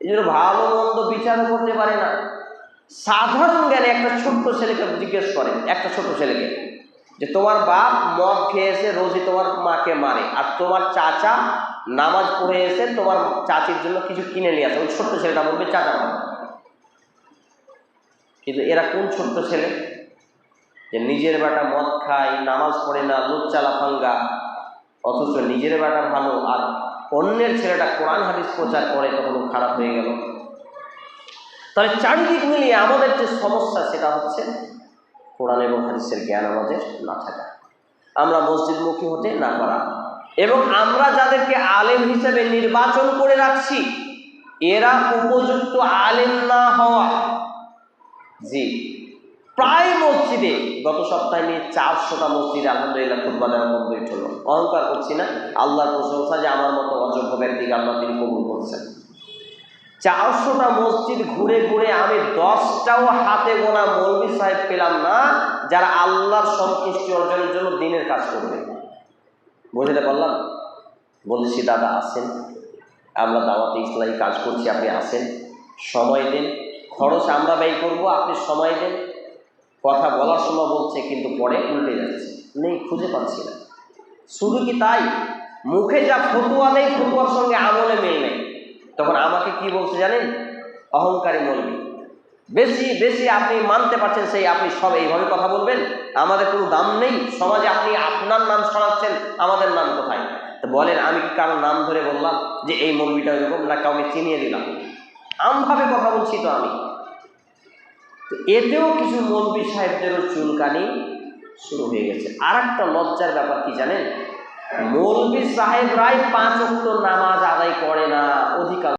এই জন্য ভালো মন্দ বিচারও করতে পারে না। সাধারণ জ্ঞানে একটা ছোট্ট ছেলেকে জিজ্ঞেস করেন একটা ছোট ছেলেকে, যে তোমার বাপ মদ খেয়েছে রোজই তোমার মাকে মারে, আর তোমার চাচা নামাজ পড়ে এসে তোমার চাচির জন্য কিছু কিনে নিয়ে আসে। ওই ছোট্ট ছেলেটা বলবে, চাচা মারে কিন্তু এরা কোন ছোট্ট ছেলে? যে নিজের বেটা মদ খায়, নামাজ পড়ে না লুচ্চা লাফাঙ্গা অথচ নিজের বেটা ভালো আর অন্যের ছেলেটা কোরআন হাদিস প্রচার করে তখন খারাপ হয়ে গেল। তাহলে চারিদিক মিলিয়ে আমাদের যে সমস্যা সেটা হচ্ছে কোরআন এবং হাদিসের জ্ঞান আমাদের না থাকা। আমরা মসজিদমুখী হতে না পারা। এবং আমরা যাদেরকে আলেম হিসেবে নির্বাচন করে রাখছি, এরা উপযুক্ত আলেম না হওয়া। জি প্রায় মসজিদে গত সপ্তাহে নিয়ে চারশোটা মসজিদে আলহামদুলিল্লাহ দেওয়া কমপ্লিট হলো। অহংকার করছি না, আল্লাহর প্রশংসা যে আমার মতো অযোগ্য ব্যক্তিকে আল্লাহ তিনি কবুল করছেন। চারশোটা মসজিদ ঘুরে ঘুরে আমি দশটাও হাতে গোনা মৌলবি সাহেব পেলাম না, যারা আল্লাহর সন্তুষ্টি অর্জনের জন্য দিনের কাজ করবে। বুঝতে পারলাম? বলেছি দাদা আসেন আমরা দাওয়াতে ইসলামী কাজ করছি, আপনি আসেন সময় দিন। খরচ আমরা ব্যয় করব, আপনি সময় দেন। কথা বলার সময় বলছে, কিন্তু পরে উল্টে যাচ্ছে। নেই, খুঁজে পাচ্ছি না। শুধু কি তাই? মুখে যা ফতুয়া নেই, ফতুয়ার সঙ্গে আমলে মিল নেই। তখন আমাকে কি বলছে জানেন? অহংকারী মলবি। বেশি বেশি আপনি মানতে পারছেন সেই আপনি সব এইভাবে কথা বলবেন? আমাদের কোনো দাম নেই। সমাজে আপনি আপনার নাম ছড়াচ্ছেন, আমাদের নাম কোথায়? তো বলেন, আমি কি কারও নাম ধরে বললাম যে এই মলবিটা এরকম না, কাউকে চিনিয়ে দিলাম। আমভাবে কথা বলছি তো আমি। এতেও কিছু মন্ত্রী সাহেবদেরও চুলকানি শুরু হয়ে গেছে। আর একটা লজ্জার ব্যাপার কি জানেন? মৌলবী সাহেবরাই পাঁচ অক্ট নামাজ আদায় করে না, অধিকাংশ